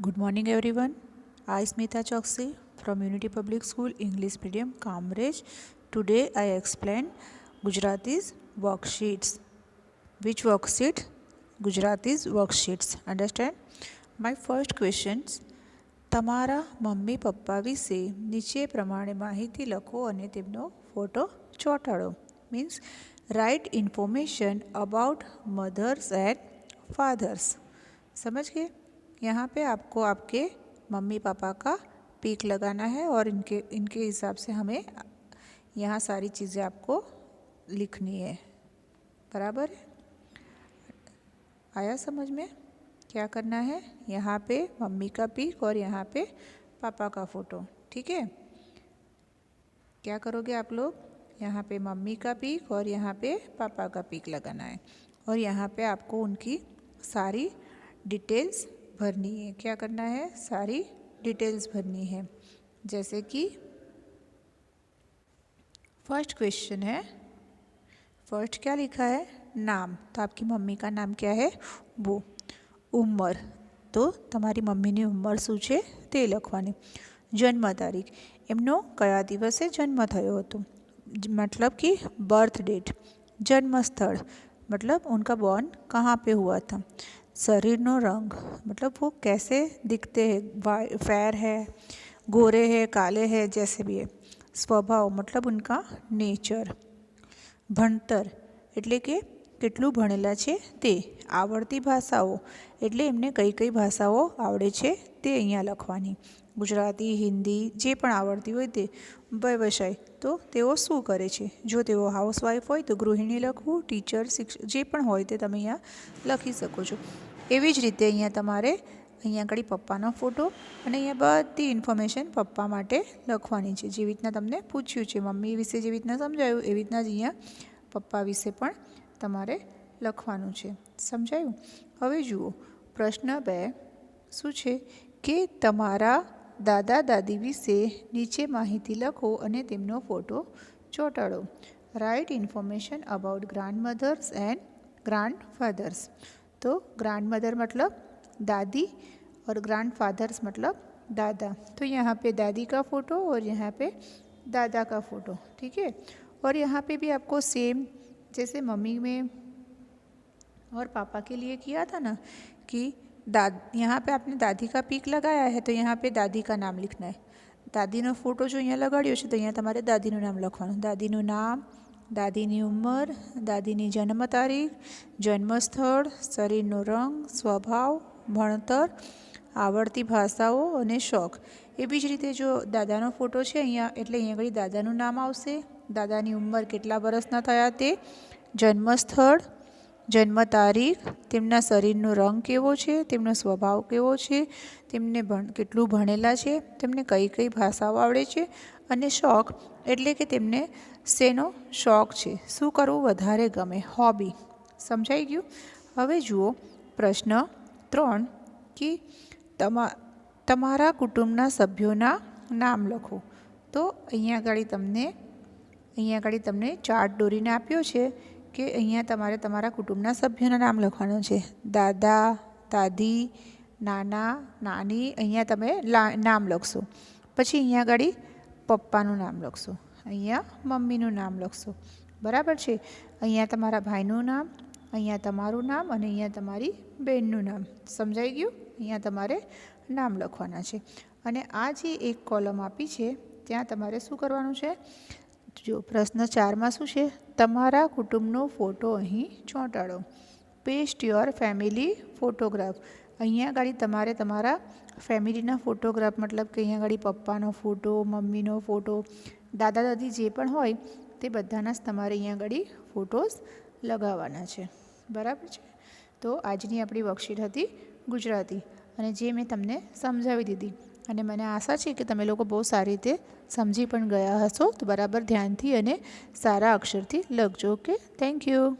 Good morning everyone I Smita Choksi from Unity Public School English medium Kamrej today I explain Gujarati's worksheets which worksheet Gujarati's worksheets understand my first questions તમારા મમ્મી પપ્પા વિશે નીચે પ્રમાણે માહિતી લખો અને તેમનો photo ચોંટાડો. Means write information about mothers and fathers સમજ ગયા यहाँ पे आपको आपके मम्मी पापा का पीक लगाना है और इनके इनके हिसाब से हमें यहाँ सारी चीज़ें आपको लिखनी है। बराबर आया समझ में? क्या करना है? यहाँ पे मम्मी का पीक और यहाँ पे पापा का फ़ोटो, ठीक है? क्या करोगे आप लोग? यहाँ पे मम्मी का पीक और यहाँ पे पापा का पीक लगाना है। और यहाँ पे आपको उनकी सारी डिटेल्स भरनी है क्या करना है सारी डिटेल्स भरनी है जैसे कि फर्स्ट क्वेश्चन है फर्स्ट क्या लिखा है नाम तो आपकी मम्मी का नाम क्या है वो ઉંમર તો તમારી મમ્મીની ઉંમર શું છે તે લખવાની જન્મ તારીખ એમનો કયા દિવસે જન્મ થયો હતો मतलब कि बर्थ डेट जन्म स्थल मतलब उनका बॉर्न कहाँ पे हुआ था शरीर नो रंग। मतलब वो कैसे दिखते हैं? फैर है, गोरे है, काले है, जैसे भी है। स्वभाव मतलब उनका नेचर। भंतर, एट्ले कि કેટલું ભણેલા છે તે? આવડતી ભાષાઓ. એટલે એમને કઈ કઈ ભાષાઓ આવડે છે તે અહીંયા લખવાની. ગુજરાતી, હિન્દી, જે પણ આવડતી હોય તે. વ્યવસાય તો તેઓ શું કરે છે? જો તેઓ હાઉસવાઈફ હોય તો ગૃહિણી લખવું ટીચર શિક્ષક જે પણ હોય તે તમે અહીંયા લખી શકો છો. એવી જ રીતે અહીંયા તમારે અહીંયા આગળ પપ્પાનો ફોટો અને અહીંયા બધી ઇન્ફોર્મેશન પપ્પા માટે લખવાની છે. જેવી રીતના તમને પૂછ્યું છે, મમ્મી વિશે જેવી રીતના સમજાયું, એવી રીતના જ અહીંયા પપ્પા વિશે પણ તમારે લખવાનું છે સમજાયું હવે જુઓ પ્રશ્ન બે શું છે કે તમારા દાદા દાદી વિશે નીચે માહિતી લખો અને તેમનો photo ચોંટાડો write information about grandmothers and grandfathers तो ग्रैंड मदर मतलब दादी और ग्रैंड फादर्स मतलब दादा तो यहाँ पे दादी का फ़ोटो और यहाँ पे दादा का फ़ोटो ठीक है और यहाँ पे भी आपको सेम जैसे मम्मी में और पापा के लिए किया था ना कि दाद यहाँ पे आपने दादी का पीक लगाया है तो यहाँ पे દાદી કા નામ लिखना है દાદીનો ફોટો જો અહીંયા લગાડ્યો છે તો અહીંયા તમારે દાદીનું નામ લખવાનું દાદીનું નામ દાદીની ઉંમર દાદીની જન્મ તારીખ જન્મ સ્થળ શરીરનો રંગ સ્વભાવ ભણતર આવડતી ભાષાઓ અને શોખ એવી જ રીતે જો દાદાનો ફોટો છે અહીંયા એટલે અહીંયા આગળ દાદાનું નામ આવશે દાદાની ઉંમર કેટલા વર્ષના થયા તે? જન્મ સ્થળ જન્મ તારીખ તેમના શરીરનો રંગ કેવો છે, તેમનો સ્વભાવ કેવો છે, તેમને ભણ, કેટલું ભણેલા છે, તેમને કઈ કઈ ભાષાઓ આવડે છે અને શોખ એટલે કે તેમને શેનો શોખ છે. શું કરવું વધારે ગમે? હોબી સમજાઈ ગયું? હવે જુઓ પ્રશ્ન ત્રણ કે તમા, તમારા કુટુંબના સભ્યોના નામ લખો. તો અહીંયા આગળ તમને અહીંયા આગળ તમને ચાર્ટ દોરીને આપ્યો છે કે અહીંયા તમારે તમારા કુટુંબના સભ્યોના નામ લખવાનું છે. દાદા, દાદી, નાના, નાની, અહીંયા તમે નામ લખશો. પછી અહીંયા આગળ પપ્પાનું નામ લખશો. અહીંયા મમ્મીનું નામ લખશો. બરાબર છે? અહીંયા તમારા ભાઈનું નામ, અહીંયા તમારું નામ અને અહીંયા તમારી બહેનનું નામ. સમજાઈ ગયું? અહીંયા તમારે નામ લખવાના છે. અને આ જે એક કોલમ આપી છે, ત્યાં તમારે શું કરવાનું છે? જો પ્રશ્ન ચારમાં શું છે? તમારા કુટુંબનો ફોટો અહીં ચોંટાડો. પેસ્ટ યોર ફેમિલી ફોટોગ્રાફ અહીંયા આગળ તમારે તમારા ફેમિલીના ફોટોગ્રાફ, મતલબ કે અહીંયા આગળ પપ્પાનો ફોટો, મમ્મીનો ફોટો, દાદા દાદી જે પણ હોય, તે બધાના જ તમારે અહીંયા આગળ ફોટોસ લગાવવાના છે. બરાબર છે? તો આજની આપણી વર્કશીટ હતી ગુજરાતી. અને જે મેં તમને સમજાવી દીધી. અને મને આશા છે કે તમે લોકો બહુ સારી રીતે સમજી પણ ગયા હશો. તો બરાબર ધ્યાનથી અને સારા અક્ષરથી લખજો, ઓકે? Thank you